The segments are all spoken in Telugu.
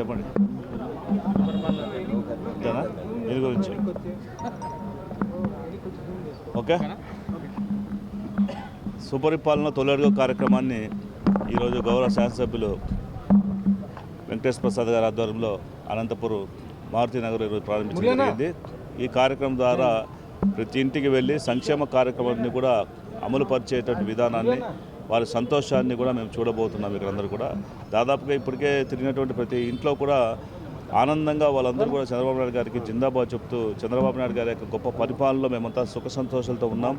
చెప్పండి. దీని గురించి. ఓకే? సుపరిపాలన తొలడుగు కార్యక్రమాన్ని ఈరోజు గౌరవ శాసనసభ్యులు వెంకటేశ్వర ప్రసాద్ గారి ఆధ్వర్యంలో అనంతపురం మారుతి నగర్ ఈరోజు ప్రారంభించడం జరిగింది. ఈ కార్యక్రమం ద్వారా ప్రతి ఇంటికి వెళ్ళి సంక్షేమ కార్యక్రమాన్ని కూడా అమలు పరిచేటువంటి విధానాన్ని వారి సంతోషాన్ని కూడా మేము చూడబోతున్నాం ఇక్కడందరూ కూడా. దాదాపుగా ఇప్పటికే తిరిగినటువంటి ప్రతి ఇంట్లో కూడా ఆనందంగా వాళ్ళందరూ కూడా చంద్రబాబు నాయుడు గారికి జిందాబాద్ చెప్తూ చంద్రబాబు నాయుడు గారి యొక్క గొప్ప పరిపాలనలో మేమంతా సుఖ సంతోషాలతో ఉన్నాం.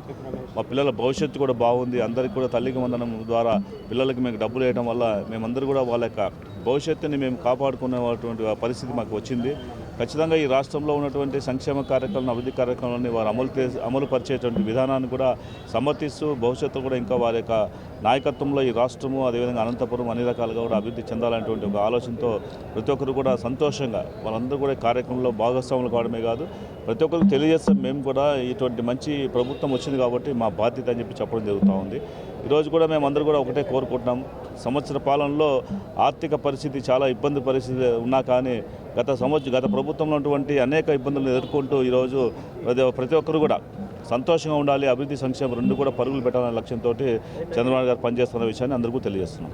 మా పిల్లల భవిష్యత్తు కూడా బాగుంది. అందరికీ కూడా తల్లికి వందనం ద్వారా పిల్లలకి మేము డబ్బులు వేయడం వల్ల మేమందరూ కూడా వాళ్ళ యొక్క భవిష్యత్తుని మేము కాపాడుకునేటువంటి పరిస్థితి మాకు వచ్చింది. ఖచ్చితంగా ఈ రాష్ట్రంలో ఉన్నటువంటి సంక్షేమ కార్యక్రమం అభివృద్ధి కార్యక్రమాలని వారు అమలు చే- అమలు పరిచేటువంటి విధానాన్ని కూడా సమర్థిస్తూ భవిష్యత్తు కూడా ఇంకా వారి యొక్క నాయకత్వంలో ఈ రాష్ట్రము అదేవిధంగా అనంతపురం అన్ని రకాలుగా కూడా అభివృద్ధి చెందాలనేటువంటి ఒక ఆలోచనతో ప్రతి ఒక్కరు కూడా సంతోషంగా వాళ్ళందరూ కూడా కార్యక్రమంలో భాగస్వాములు కావడమే కాదు ప్రతి ఒక్కరికి తెలియజేస్తాం మేము కూడా ఇటువంటి మంచి ప్రభుత్వం వచ్చింది కాబట్టి మా బాధ్యత అని చెప్పి చెప్పడం జరుగుతూ ఉంది. ఈరోజు కూడా మేము అందరూ కూడా ఒకటే కోరుకుంటున్నాం. సంవత్సర పాలనలో ఆర్థిక పరిస్థితి చాలా ఇబ్బంది పరిస్థితి ఉన్నా కానీ గత సంవత్సరం గత ప్రభుత్వంలో ఉన్నటువంటి అనేక ఇబ్బందులను ఎదుర్కొంటూ ఈరోజు ప్రతి ప్రతి ఒక్కరు కూడా సంతోషంగా ఉండాలి. అభివృద్ధి సంక్షేమం రెండు కూడా పరుగులు పెట్టాలనే లక్ష్యంతో చంద్రబాబు గారు పనిచేస్తున్న విషయాన్ని అందరికీ తెలియజేస్తున్నాం.